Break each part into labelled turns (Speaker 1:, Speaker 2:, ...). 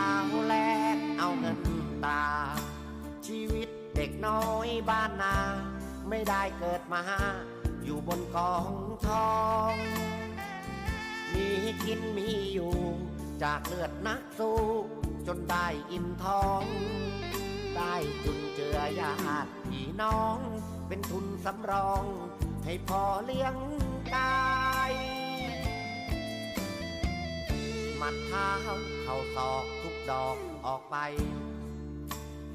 Speaker 1: าวแลกเอาเงินตา ชีวิตเด็กน้อยบ้านนา ไม่ได้เกิดมา อยู่บนกองทอง มีกินมีอยู่ จากเลือดนักสู้ จนได้อิ่มท้อง ได้จุนเจือญาติพี่น้อง เป็นทุนสำรอง ให้พอเลี้ยงกายมัดเท้าเข้าศอก ดอกออกไป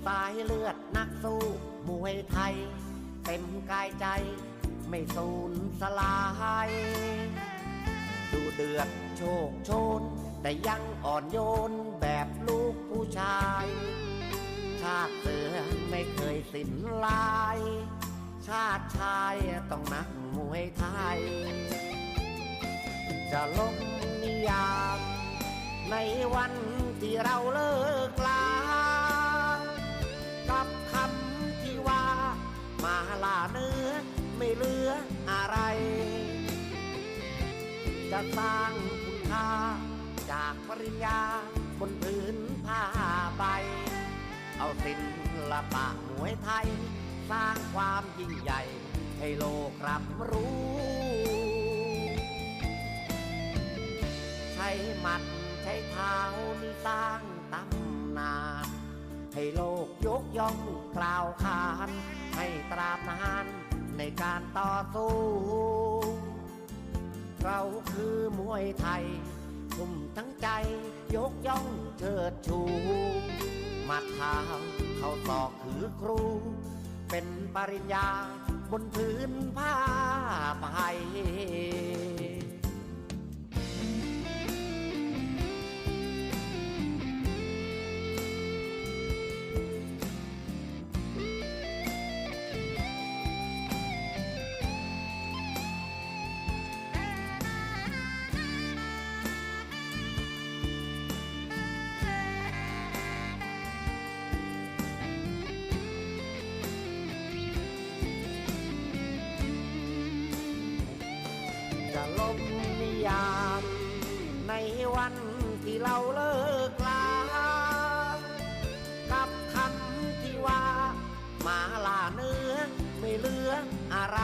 Speaker 1: สายเลือดนักสู้มวยไทย เต็มกายใจ ไม่สูญสลาย ดูเดือดโชคโชน แต่ยังอ่อนโยนแบบลูกผู้ชาย ชาติเสือไม่เคยสิ้นลาย ชาติชายต้องนักมวยไทย จะลงนิยามในวัน ที่เราเลิกลา กับคำที่ว่า มาลาเนื้อไม่เหลืออะไร จะสร้างคุณค่า จากปริญญาบนพื้นผ้าใบ เอาศิลปะมวยไทย สร้างความยิ่งใหญ่ ให้โลกรับรู้ ใช้หมัด ช้เท้านี่สร้างตำนาน ให้โลกยกย่องกล่าวขาน ให้ตราบนานในการต่อสู้ เราคือมวยไทยทุ่มทั้งใจยกย่องเชิดชูมัดเท้าเข้าศอกคือครู เป็นปริญญาบนพื้นผ้าใบ ลบนิยาม ในวันที่เราเลิกลา กับคำที่ว่า มาลาเนื้อไม่เหลืออะไร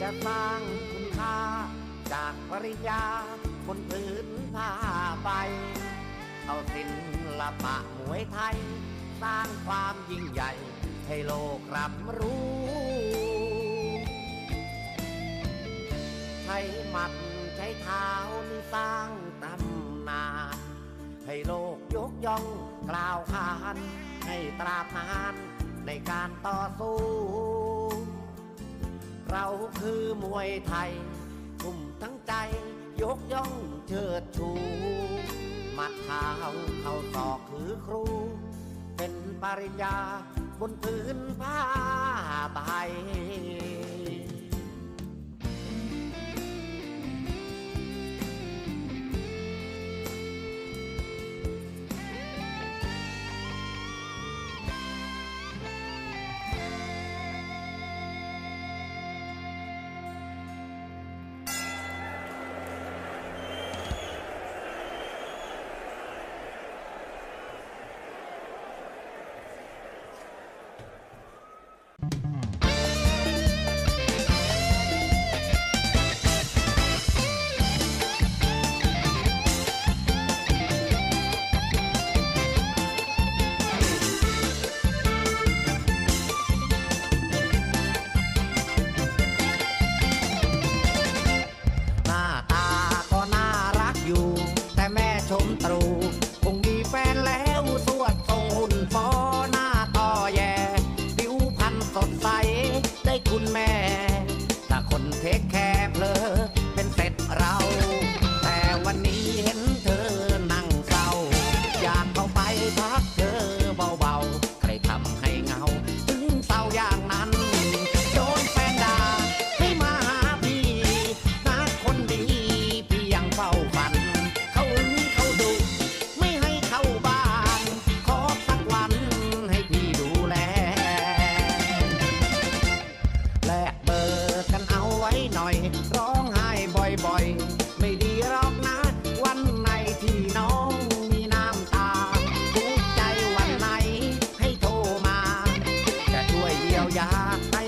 Speaker 1: จะสร้างคุณค่าจากปริญญาบนพื้นผ้าใบเอาศิลปะมวยไทย สร้างความยิ่งใหญ่ ให้โลกรับรู้ ใช้หมัดใช้เท้านี่สร้างตำนาน ให้โลกยกย่องกล่าวขาน ให้ตราบนานในการต่อสู้ เราคือมวยไทยทุ่มทั้งใจยกย่องเชิดชู มัดเท้าเข้าศอกคือครู เป็นปริญญาบนพื้นผ้าใบ อยากให้